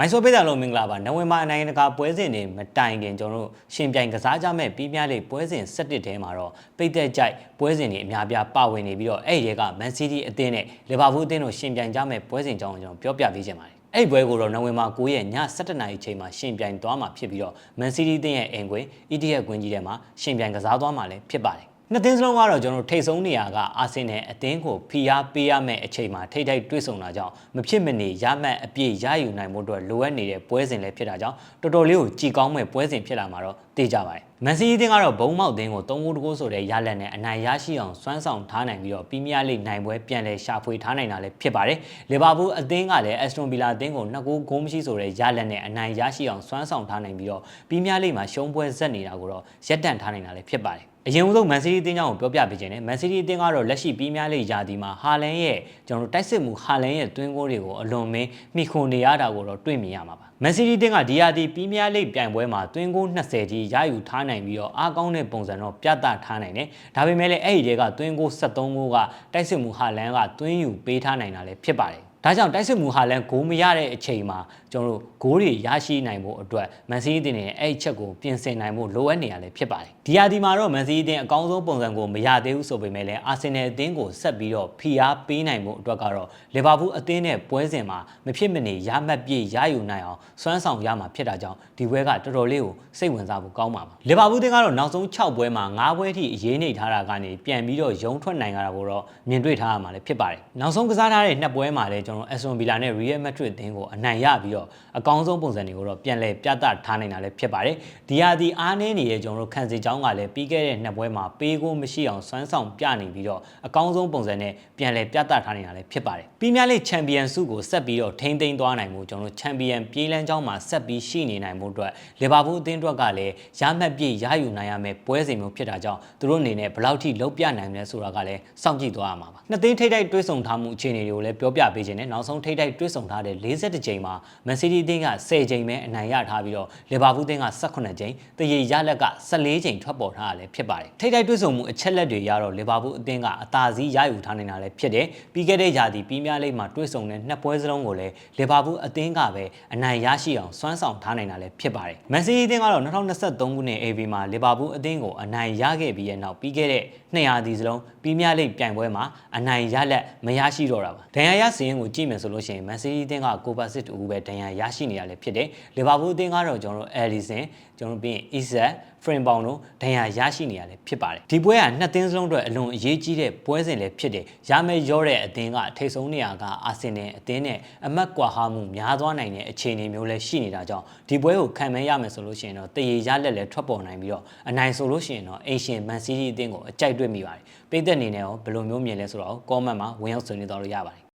မိုင်းဆိုပေးတာလို့မင်္ဂလာပါနိုဝင်ဘာနိုင်ငံတကာပွဲစဉ်တွေမတိုင်ခင်ကျွန်တော်တို့ရှင်ပြိုင်ကစားကြမဲ့ပြီးများလေးပွဲစဉ်17ထဲမှာတော့ပိတ်သက်ကြိုက်ပွဲစဉ်တွေအများပြားပါဝင်နေပြီးတော့အဲ့ဒီကမန်စီးတီးအသင်းနဲ့လီဗာပူးအသင်းတို့ရှင်ပြိုင်ကြမဲ့ပွဲစဉ်ကြောင်းကိုကျွန်တော်ပြောပြပေးချင်ပါတယ်အဲ့ဒီပွဲကိုတော့နိုဝင်ဘာ9ရက်ည7:00နာရီချိန်မှာရှင်ပြိုင်သွားမှာဖြစ်ပြီးတော့မန်စီးတီးအသင်းရဲ့အိမ်ကွင်း ETH ကွင်းကြီးထဲမှာရှင်ပြိုင်ကစားသွားမှာလည်းဖြစ်ပါတယ် နှစ်သင်းစလုံးကတော့ကျွန်တော်ထိတ်ဆုံးနေရာကအာဆင်နယ်အသင်းကိုဖိအားပေးရမယ့်အချိန်မှာထိတ်ထိတ်တွေ့ဆုံတာကြောင့်မဖြစ်မနေရမှတ်အပြည့်ရယူနိုင်မှုအတွက်လိုအပ်နေတဲ့ပွဲစဉ်လည်းဖြစ်တာကြောင့်တော်တော်လေးကိုကြည်ကောင်းမဲ့ပွဲစဉ်ဖြစ်လာမှာတော့သိကြပါတယ်။မန်စီးတီးအသင်းကတော့ဘုံမောက်အသင်းကို3ဂိုးတကိုးဆိုတဲ့ရလဒ်နဲ့အနိုင်ရရှိအောင်စွမ်းဆောင်ထားနိုင်ပြီးတော့ပရီးမီးယားလိနိုင်ပွဲပြန်လည်ရှာဖွေထားနိုင်တာလည်းဖြစ်ပါတယ်။လီဗာပူးအသင်းကလည်းအက်စတွန်ဗီလာအသင်းကို2ဂိုးဂိုးမရှိဆိုတဲ့ရလဒ်နဲ့အနိုင်ရရှိအောင်စွမ်းဆောင်ထားနိုင်ပြီးတော့ပရီးမီးယားလိမှာရှုံးပွဲဆက်နေတာကိုတော့ရပ်တန့်ထားနိုင်တာလည်းဖြစ်ပါတယ်။ အရင်ဆုံးမန်စီးတီးအသင်းကြောင့်ပြောပြပေးခြင်းနဲ့မန်စီးတီးအသင်းကတော့လက်ရှိပီးများလေးယာဒီမှာဟာလန်ရဲ့ကျွန်တော်တို့တိုက်စစ်မှုဟာလန်ရဲ့တွင်းကိုတွေကိုအလွန်မင်းမိခွန်နေရတာကိုတော့တွေ့မြင်ရမှာပါမန်စီးတီးအသင်းကဒီယာဒီပီးများလေးပြိုင်ပွဲမှာတွင်းကို20ကြီးရယူထားနိုင်ပြီးတော့အားကောင်းတဲ့ပုံစံတော့ပြသထားနိုင်တယ်ဒါပေမဲ့လည်းအဲ့ဒီတွေကတွင်းကို73ကိုကတိုက်စစ်မှုဟာလန်ကတွင်းယူပေးထားနိုင်တာလည်းဖြစ်ပါတယ် ဒါကြောင့်တိုက်စစ်မှုဟာလန်ဂိုးမရတဲ့အချိန်မှာကျွန်တော်တို့ဂိုးတွေရရှိနိုင်ဖို့အတွက်မန်စီးတီးတင်ရဲ့အဲ့ချက်ကိုပြင်ဆင်နိုင်ဖို့လိုအပ်နေရလဲဖြစ်ပါတယ်ဒီယာဒီမှာတော့မန်စီးတီးတင်အကောင်းဆုံးပုံစံကိုမရသေးဘူးဆိုပေမဲ့လည်းအာဆင်နယ်အသင်းကိုဆက်ပြီးတော့ဖိအားပေးနိုင်ဖို့အတွက်ကတော့လီဗာပူးအသင်းနဲ့ပွဲစဉ်မှာမဖြစ်မနေရမှတ်ပြည့်ရယူနိုင်အောင်စွမ်းဆောင်ရမှာဖြစ်တာကြောင့်ဒီပွဲကတော်တော်လေးကိုစိတ်ဝင်စားဖို့ကောင်းပါပါလီဗာပူးအသင်းကတော့နောက်ဆုံး6ပွဲမှာ9ပွဲထိအရေးနေထားတာကနေပြန်ပြီးတော့ရုံထွက်နိုင်ကြတာကိုတော့မြင်တွေ့ထားရမှာလည်းဖြစ်ပါတယ်နောက်ဆုံးကစားထားတဲ့နှစ်ပွဲမှာလည်းကျွန်တော်အက်ဆွန်ဗီလာနဲ့ရီယယ်မက်ဒရစ်အသင်းကိုအနိုင်ရပြီးတော့အကောင်းဆုံးပုံစံတွေကိုတော့ပြန်လည်ပြသထားနိုင်တာလည်းဖြစ်ပါတယ်ဒီဟာဒီအားနည်းနေတဲ့ကျွန်တော်တို့ခံစီချောင်းကလည်းပြီးခဲ့တဲ့နှစ်ပွဲမှာပေးကိုမရှိအောင်စွမ်းဆောင်ပြနေပြီးတော့အကောင်းဆုံးပုံစံနဲ့ပြန်လည်ပြသထားနေတာလည်းဖြစ်ပါတယ်ပြီးများလေးချန်ပီယံဆုကိုဆက်ပြီးတော့ထိန်းသိမ်းသွားနိုင်မှုကျွန်တော်တို့ချန်ပီယံပြေးလန်းချောင်းမှာဆက်ပြီးရှိနေနိုင်မှုအတွက်လီဗာပူးအသင်းအတွက်ကလည်းရမှတ်ပြည့်ရယူနိုင်ရမယ်ပွဲစဉ်မျိုးဖြစ်တာကြောင့်သူတို့အနေနဲ့ဘယ်လောက်ထိလုံးပြနိုင်မလဲဆိုတာကလည်းစောင့်ကြည့်သွားရမှာပါနှစ်သိန်းထိတိုက်တွဲဆုံထားမှုအခြေအနေတွေကိုလည်းပြောပြပေးခြင်းနဲ့နောက်ဆုံးထိတိုက်တွဲဆုံထားတဲ့42ကြိမ်မှာမန်စီးတီးအသင်းက10ကြိမ်ပဲအနိုင်ရထားပြီးတော့လီဗာပူးအသင်းက18ကြိမ်တရေရလက်က14ကြိမ်ထွက်ပေါ်ထားတာလည်းဖြစ်ပါတယ်ထိတိုက်တွဲဆုံမှုအချက်လက်တွေရတော့လီဗာပူးအသင်းကအသာစီးရယူထားနေတာလည်းဖြစ်တယ်ပြီးခဲ့တဲ့ရာသီပီးများလိမ့်မှာတွဲဆုံတဲ့နှစ်ပွဲစလုံးကိုလည်းလီဗာပူးအသင်းကပဲအနိုင်ရရှိအောင်စွမ်းဆောင်ထားနိုင်တာလည်းဖြစ်ပါတယ်မန်စီးတီးအသင်းကတော့2023ခုနှစ် AV မှာလီဗာပူးအသင်းကိုအနိုင်ရခဲ့ပြီးရဲ့နောက်ပြီးခဲ့တဲ့200ဒီစလုံးပီးများလိမ့်ပြိုင်ပွဲမှာအနိုင်ရလက်မရရှိတော့တာပါဒဏ်ရာရစီးရင်ကိုကြည့်မယ်ဆိုလို့ရှိရင်မန်စီးတီးအသင်းကကိုပါစစ်တူပဲဒဏ်ရာရရှိနေရလည်းဖြစ်တယ်လီဗာပူးအသင်းကတော့ကျွန်တော်တို့အဲလီဆန်ကျွန်တော်တို့ပြီးရင်အီဇက်ဖရင်ပေါင်တို့ဒဏ်ရာရရှိနေရတယ်ဖြစ်ပါတယ်ဒီပွဲကနှစ်သင်းစလုံးအတွက်အလွန်အရေးကြီးတဲ့ပွဲစဉ်လည်းဖြစ်တယ်ရမယ်ရောတဲ့အသင်းကအထိတ်ဆုံးနေရာကအာဆင်နယ်အသင်းနဲ့အမတ်ကွာဟာမှုများသွားနိုင်တဲ့အခြေအနေမျိုးလည်းရှိနေတာကြောင့်ဒီပွဲကိုခံမဲရမယ်ဆိုလို့ရှိရင်တော့တရေရလက်လည်းထွက်ပေါ်နိုင်ပြီးတော့အနိုင်ဆိုလို့ရှိရင်တော့အင်ရှင်မန်စီးတီးအသင်းကိုအကြိုက်တွေ့မိပါတယ်ပိတ်သက်အနေနဲ့ရောဘယ်လိုမျိုးမြင်လဲဆိုတော့ comment မှာဝင်ရောက်ဆွေးနွေးသွားလို့ရပါတယ်